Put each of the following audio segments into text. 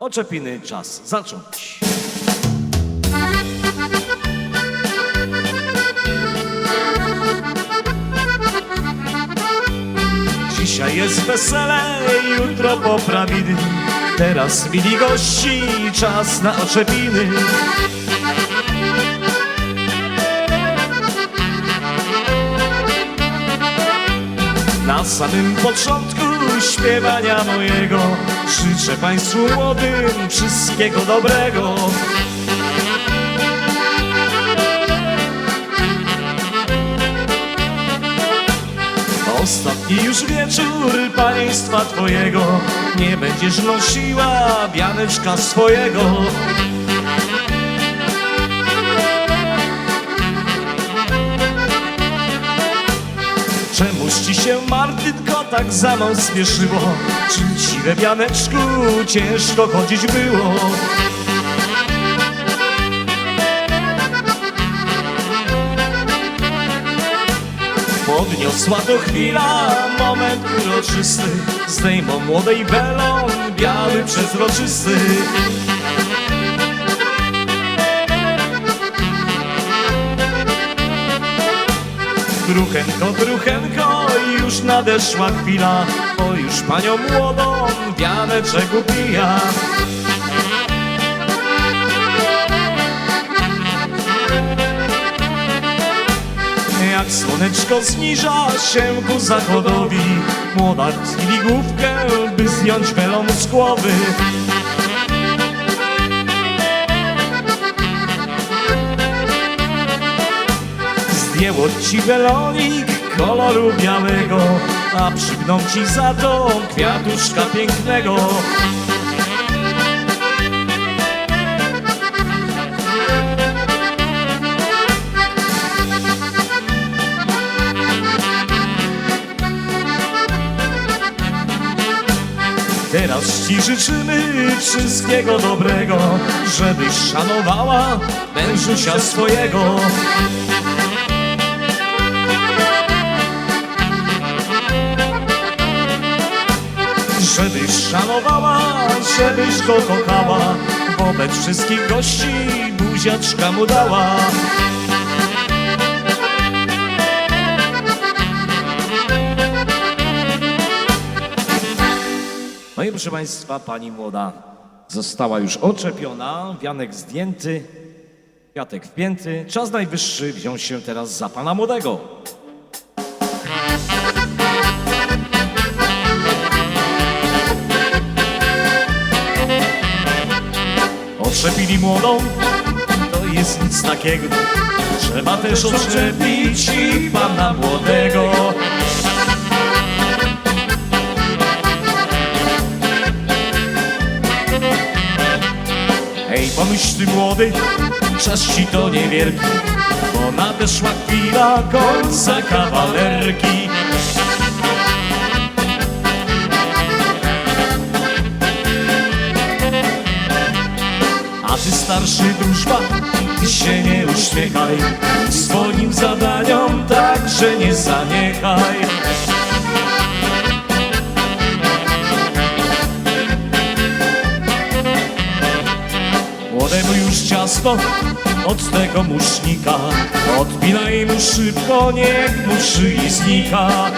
Oczepiny czas zacząć. Dzisiaj jest wesele, jutro poprawiny. Teraz mili gości, czas na oczepiny. Na samym początku śpiewania mojego. Życzę Państwu młodym wszystkiego dobrego. Ostatni już wieczór państwa twojego. Nie będziesz nosiła bianeczka swojego. Czemuż ci się Martynko tak za mną spieszyło? Czy ci we wianeczku ciężko chodzić było? Podniosła to chwila, moment uroczysty Zdejmą młodej welon, biały przezroczysty Druchenko, druchenko, już nadeszła chwila Bo już panią młodą wianeczek upija Jak słoneczko zniża się ku zachodowi Młoda chwili główkę, by zdjąć welon z głowy Zdjęło ci welonik koloru białego A przygną ci za to kwiatuszka pięknego. Teraz ci życzymy wszystkiego dobrego Żebyś szanowała mężusia swojego Żebyś szanowała, żebyś go kochała Wobec wszystkich gości buziaczka mu dała No i proszę Państwa, pani młoda została już oczepiona, wianek zdjęty, kwiatek wpięty. Czas najwyższy wziąć się teraz za pana młodego. Otrzepili młodą, to jest nic takiego. Trzeba też oczepić i pana młodego. Hej, pomyśl ty młody, czas ci to niewielki, bo nadeszła chwila końca kawalerki. Starszy drużba, się nie uśmiechaj, swoim zadaniom także nie zaniechaj. Młodemu już ciasto od tego musznika. Odpinaj mu szybko, niech mu szyi znika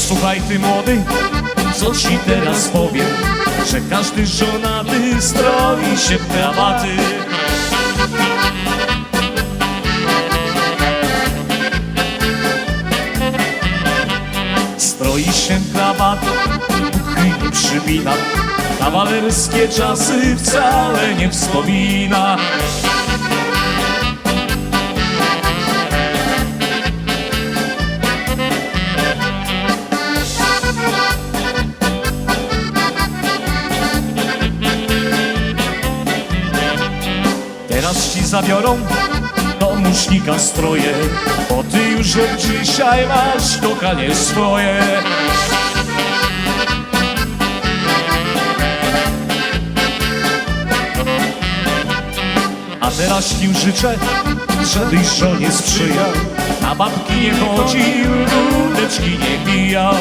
Posłuchaj ty młody, co ci teraz powiem Że każdy żonaty stroi się w krawaty. Stroi się krawat, uchyli przypina Kawalerskie czasy wcale nie wspomina Teraz ci zabiorą do musznika stroje Bo ty już od dzisiaj masz kochanie swoje. A teraz ci życzę, żebyś żonie sprzyjał. Na babki nie chodził, dudeczki nie bijał